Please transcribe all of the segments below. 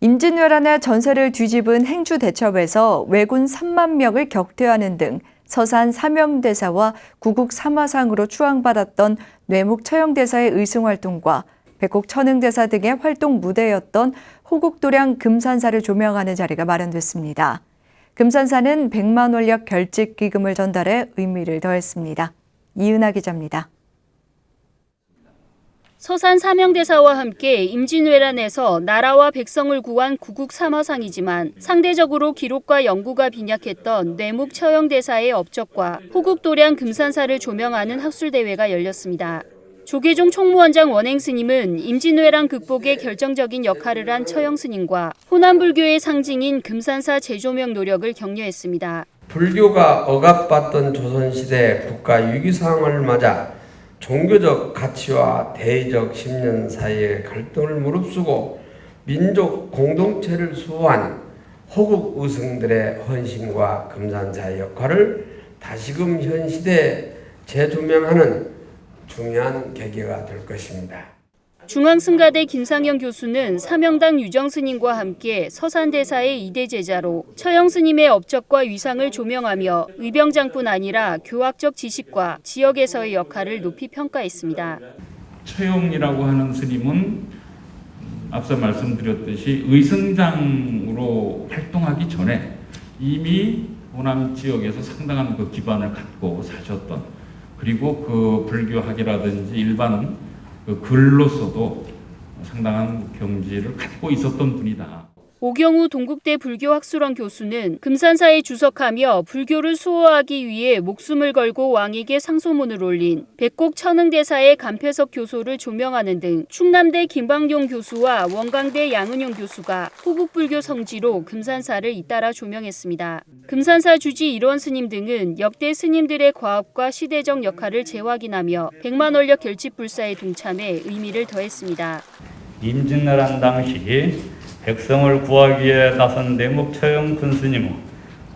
임진왜란의 전세를 뒤집은 행주 대첩에서 왜군 3만 명을 격퇴하는 등 서산 사명대사와 구국 삼화상으로 추앙받았던 뇌목 처형대사의 의승활동과 백곡 천흥대사 등의 활동 무대였던 호국도량 금산사를 조명하는 자리가 마련됐습니다. 금산사는 100만 원력 결직 기금을 전달해 의미를 더했습니다. 이은하 기자입니다. 서산 사명대사와 함께 임진왜란에서 나라와 백성을 구한 구국 삼화상이지만 상대적으로 기록과 연구가 빈약했던 뇌묵 처형대사의 업적과 호국도량 금산사를 조명하는 학술대회가 열렸습니다. 조계종 총무원장 원행 스님은 임진왜란 극복에 결정적인 역할을 한 처형 스님과 호남불교의 상징인 금산사 재조명 노력을 격려했습니다. 불교가 억압받던 조선시대 국가 위기 상황을 맞아 종교적 가치와 대의적 신념 사이의 갈등을 무릅쓰고 민족 공동체를 수호한 호국 의승들의 헌신과 금산사의 역할을 다시금 현 시대에 재조명하는 중요한 계기가 될 것입니다. 중앙승가대 김상영 교수는 사명당 유정 스님과 함께 서산대사의 이대 제자로 처형 스님의 업적과 위상을 조명하며 의병장뿐 아니라 교학적 지식과 지역에서의 역할을 높이 평가했습니다. 처용이라고 하는 스님은 앞서 말씀드렸듯이 의승장으로 활동하기 전에 이미 호남 지역에서 상당한 그 기반을 갖고 사셨던 그리고 그 불교학이라든지 일반 그 글로서도 상당한 경지를 갖고 있었던 분이다. 오경우 동국대 불교학술원 교수는 금산사에 주석하며 불교를 수호하기 위해 목숨을 걸고 왕에게 상소문을 올린 백곡 천흥대사의 감패석 교소를 조명하는 등 충남대 김광용 교수와 원광대 양은용 교수가 호국불교 성지로 금산사를 잇따라 조명했습니다. 금산사 주지 일원 스님 등은 역대 스님들의 과업과 시대적 역할을 재확인하며 백만원력 결집 불사에 동참해 의미를 더했습니다. 임진왜란 당시 백성을 구하기 위해 나선 내목처형 군스님의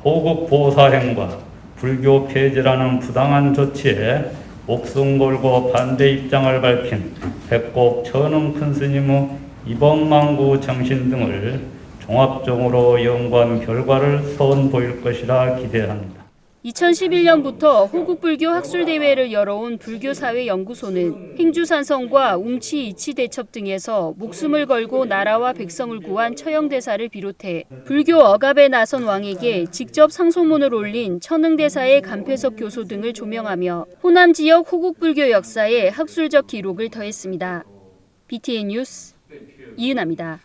호국 보사행과 불교 폐지라는 부당한 조치에 목숨 걸고 반대 입장을 밝힌 백곡 천흥 큰스님의 이범망구 정신 등을 종합적으로 연구한 결과를 선보일 것이라 기대합니다. 2011년부터 호국불교 학술대회를 열어온 불교사회연구소는 행주산성과 웅치 이치대첩 등에서 목숨을 걸고 나라와 백성을 구한 처형대사를 비롯해 불교 억압에 나선 왕에게 직접 상소문을 올린 천흥대사의 감패석 교소 등을 조명하며 호남 지역 호국불교 역사에 학술적 기록을 더했습니다. BTN 뉴스 이은아입니다.